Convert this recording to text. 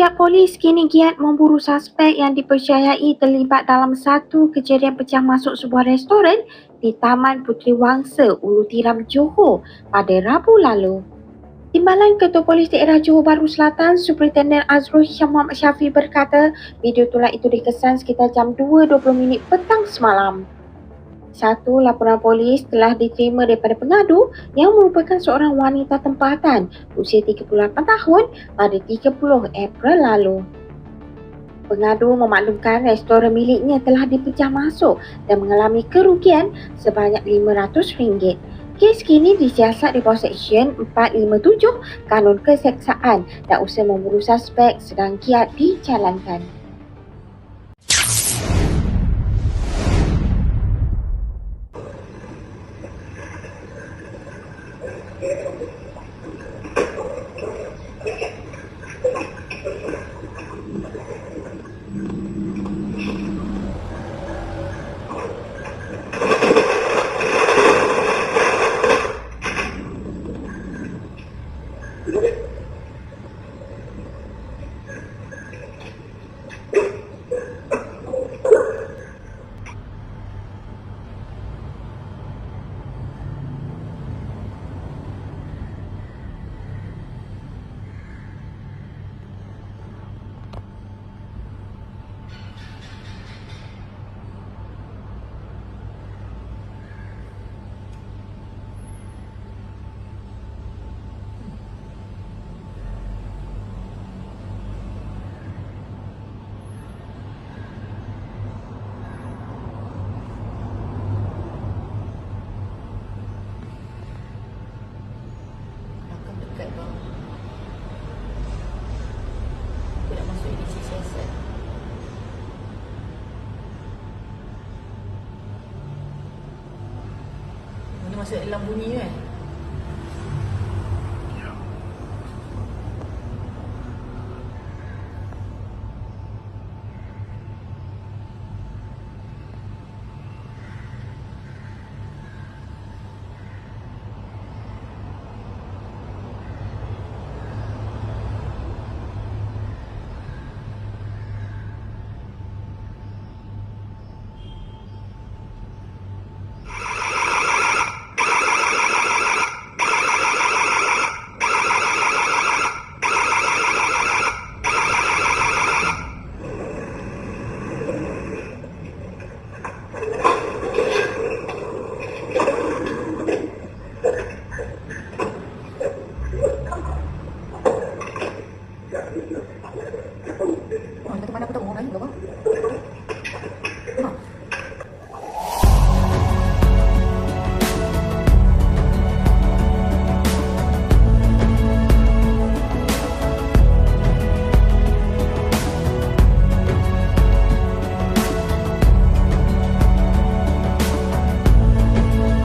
Pihak polis kini giat memburu suspek yang dipercayai terlibat dalam satu kejadian pecah masuk sebuah restoran di Taman Puteri Wangsa, Ulu Tiram, Johor pada Rabu lalu. Timbalan Ketua Polis Daerah Johor Bahru Selatan, Superintendent Azrul Hisham Muhammad Syafi berkata, video tular itu dikesan sekitar jam 2.20 minit petang semalam. Satu laporan polis telah diterima daripada pengadu yang merupakan seorang wanita tempatan usia 38 tahun pada 30 April lalu. Pengadu memaklumkan restoran miliknya telah dipecah masuk dan mengalami kerugian sebanyak RM500. Kes kini disiasat di bawah Seksyen 457 Kanun Keseksaan dan usaha memburu suspek sedang kiat dijalankan. Masuk dalam bunyi kan